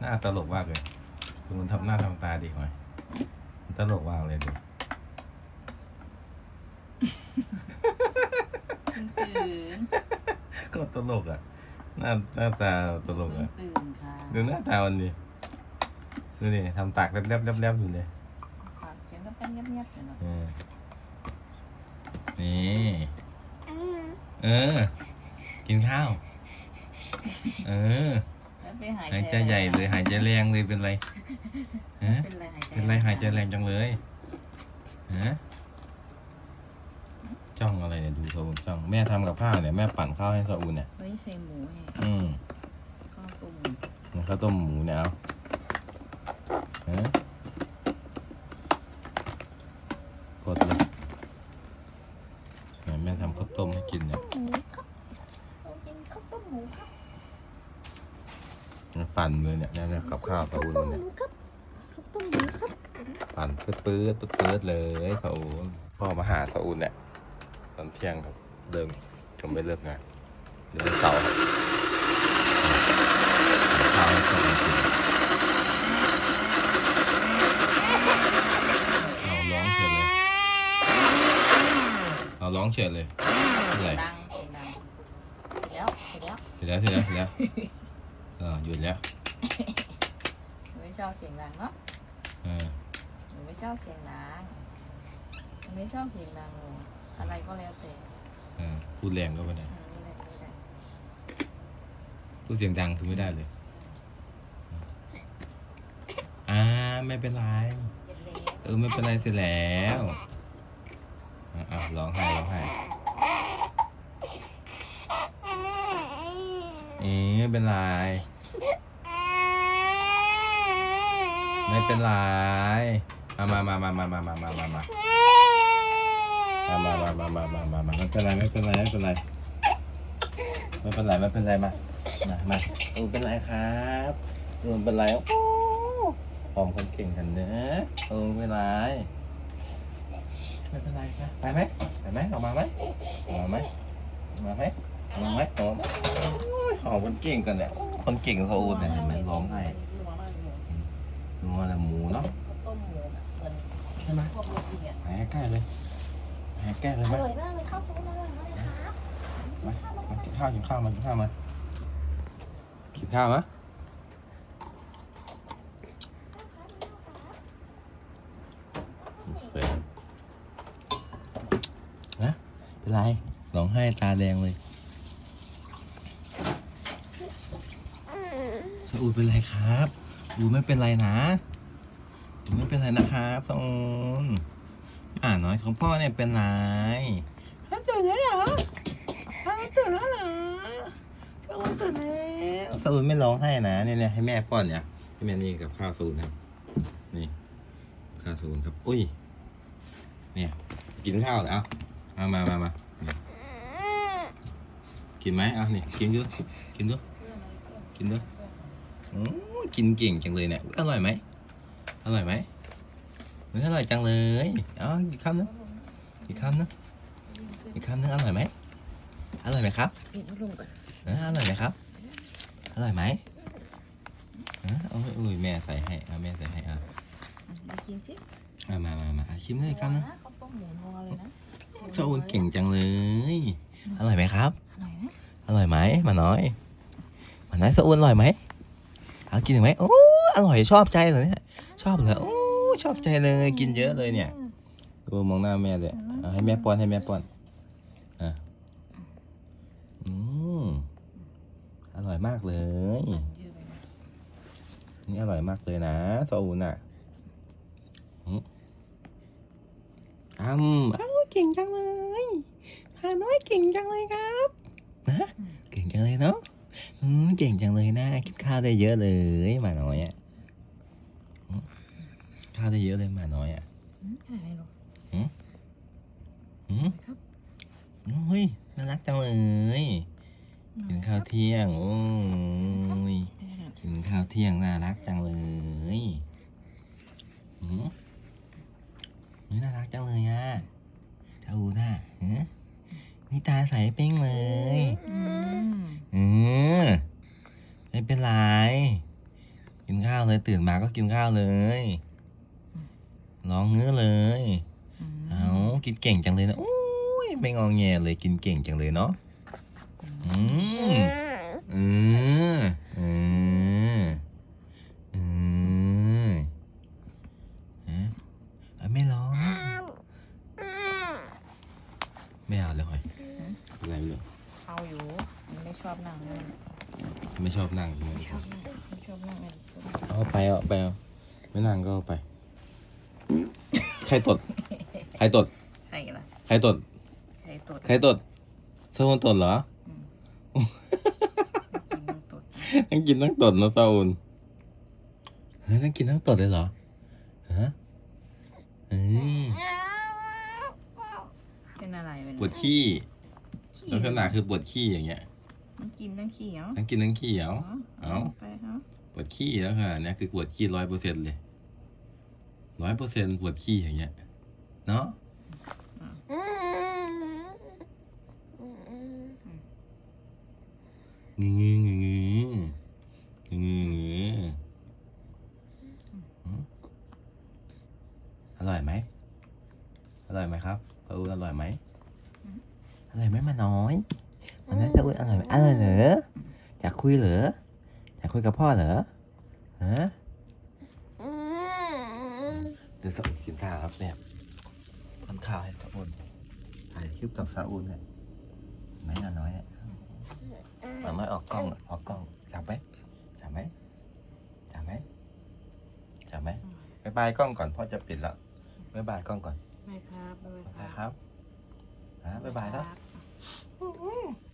หน้าตลกมากเลยดูมันทำหน้าทำตาดีไหมมันตลกมากเลยดูตื่นก็ตลกอะ หน้าหน้าตาตลกตื่นอะตื่นค่ะดูหน้าตามันดิดูนี่ทำตากแลบๆแลบๆอยู่เลยปากเสียงก็เป็นเงียบๆอยู่เนอะเออนี่เออ กินข้าว เออแล้ว ไปหายหายใจใหญ่เลยหายใจแรงเลยเป็นไรฮะเป็นไรหายใจเป็นไรหายใจแรงจังเลยฮะจ้องอะไรเนี่ยดูสะอุ่นจ้องแม่ทำกับข้าวเนี่ยแม่ปั่นข้าวให้สะอุ่นเนี่ยไว้ใส่หมูให้อืมข้าวต้มเนี่ยข้าวต้มหมูเนี่ยเอาฮะกดเลยเนี่ยแม่ทำข้าวต้มให้กินเนี่ย หมูครับเรากินข้าวต้มหมูครับ เนี่ย ปั่นเลยเนี่ยเนี่ยเนี่ยกับข้าวสะอุ่นมันเนี่ยครับข้าวต้มหมูครับปั่นปื๊ดปื๊ดปื๊ดปื๊ดเลยสะอุ่นพ่อมาหาสะอุ่นเนี่ยตอนเที่ยงครับเดิมชมไม่เลิกงานเดี๋ยววันเสาร์ครับข้าวให้สะอุ่นกินเอาร้องเฉยเลยเอาร้องเฉยเลยอะไรดังเสียงดังเดี๋ยวเดี๋ยวเสร็จแล้วเสร็จแล้วเสร็จแล้วเออหยุดแล้ว หนูไม่ชอบเสียงดังเนาะเออหนูไม่ชอบเสียงดังหนูไม่ชอบเสียงดังเลยอะไรก็แล้วแต่เออพูดแรงก็ไม่ได้อืมไม่ได้ไม่ได้พูดเสียงดังคือไม่ได้เลยอ่าไม่เป็นไร เย็นเลยเออไม่เป็นไรเสร็จแล้วอะอะร้องไห้ร้องไห้เอ๊ะไม่เป็นไร ไม่เป็นไรมามามามามามามามามามามามามามามามามามาไม่เป็นไรไม่เป็นไรไม่เป็นไรไม่เป็นไรไม่เป็นไรมามามาเออเป็นไรครับเออเป็นไรโอ้หอมคนเก่งกันเนอะออไม่เป็นไรไม่เป็นไรครับไปไหมไปไหมออกมาไหมออกมาไหมออกมาไหมออกมาไหมออกมาโอ้ยหอมคนเก่งกันเนี่ยคนเก่งเขาอูนเนี่ยเห็นไหมร้องไห้ ใช่ไหมพวกโรตีอะหายใกล้เลยหายใกล้เลยอไหมร่อยมากเลยข้าวซุปอร่อยมากเลยครับมามากินข้าวกินข้าวมากินข้าวมากินข้าวมะสวยนะเป็นไรร้องไห้ตาแดงเลยสอูเป็นไรครับ อูไม่เป็นไรนะอู ไม่เป็นไรนะครับสอูนอ่าน้อยของพ่อเนี่ยเป็นไรฮะเจอแล้วเหรอตื่นแล้วเหรอสอูตื่นแล้วสอูนไม่ร้องไห้นะเนี่ยให้แม่ป้อนเนี่ยให้แม่นี่กับข้าวสูนครับ นี่ข้าวสูนครับ อุ้ย เนี่ย กินข้าวเหรอเอาเอามามามากินไหมเอานี่กินดูกินดูกินดูโอ้กินเก่งจังเลยเนี่ยอร่อยไหม อร่อยไหมเฮ้ยอร่อยจังเลยเอาอีกคำนึงอีกคำนึงอีกคำนึงอร่อยไหมอร่อยไหมครับปิดพัดลมก่อนเอออร่อยไหมครับอร่อยไหมเออโอ้ยอุ้ยแม่ใส่ให้เอาแม่ใส่ให้เอามากินสิเอามามามาเอาชิมเลยครับนะข้าวต้มหมูนัวเลยนะโซอุนเก่งจังเลยอร่อยไหมครับอร่อยไหมอร่อยไหมหมาน้อยหมาน้อยโซอุนอร่อยไหมเอากินถึงไหมโอ้ อร่อยชอบใจเลยเนี่ยชอบเลยโอ้ชอบใจเลยกินเยอะเลยเนี่ยดูมองหน้าแม่เลยเอาให้แม่ป้อนให้แม่ป้อนอะอืมอร่อยมากเลยยืดไปนะนี่อร่อยมากเลยนะโซอุนอะอืมอ้ำอ้าวเก่งจังเลยหาน้อยเก่งจังเลยครับนะเก่งจังเลยเนาะอืมเก่งจังเลยนะ กินข้าวได้เยอะเลยหมาน้อยอะอืม ข้าวได้เยอะเลยหมาน้อยอะอืมอะไรหรออืมครับเฮ้ยน่ารักจังเลยกินข้าวเที่ยงโอ้ยกินข้าวเที่ยงน่ารักจังเลยอืมเฮ้ยน่ารักจังเลยอะเจ้าอูน่ะฮะนี่ตาใสเป้งเลยอืมเออไม่เป็นไร กินาวเลยตื่นมาก็กินข้าวเลย ร้องเงื้อเลยอืมเอากินเก่งจังเลยนะโอ้ยไม่งองแงเลยกินเก่งจังเลยเนาะอืมเออเออเออฮะอะไม่ร้องไม่เอาเลยหอยอะไรไม่รู้เอาอยู่มันไม่ชอบนั่งเลยไม่ชอบนั่งใช่ไหมไม่ชอบนั่งไม่ชอบนั่งเลยเอาไปเอาไปเอาไม่นั่งก็เอาไป ใครตด ใครตด ใครล่ะใครตด ใครตดใครตดซาอุนตดเหรอกินต้องตดทั้งกินทั้งตดนะซาอุนเฮ้ยทั้งกินทั้งตดเลยเหรอฮะเฮ้ยเป็นอะไรเป็นปวดขี้ขี้ลักษณะคือปวดขี้อย่างเงี้ยมันกินทั้งขี้เหรอทั้งกินทั้งขี้เหรอเอาไปเหรอ ปวดขี้แล้วค่ะเนี่ยคือปวดขี้ร้อยเปอร์เซ็นต์เลย ร้อยเปอร์เซ็นต์ปวดขี้อย่างเงี้ย เนาะงืงงืงงืงงืงงือืมอร่อยไหม อร่อยไหมครับปลาอูอร่อยไหมอร่อยไหมมาน้อยมันนั้นปลาอูอร่อยไหมอร่อยเหรออยากคุยเหรออยากคุยกับพ่อเหรอฮะ ดี๋ยวสาอุกินข้าวครับเนี่ยป้อนข้าวให้สาอุนถ่ายคลิปกับสาอุนเนี่ยเห็นไหมน้อยเนี่ยมาน้อยออกกล้องออกกล้องจับไหมจับไหมจับไหมจับไหมบายบายกล้องก่อนพ่อจะปิดแล้วบายบายกล้องก่อนไม่ครับไม่บายบายครับอะบายบายแล้วครับ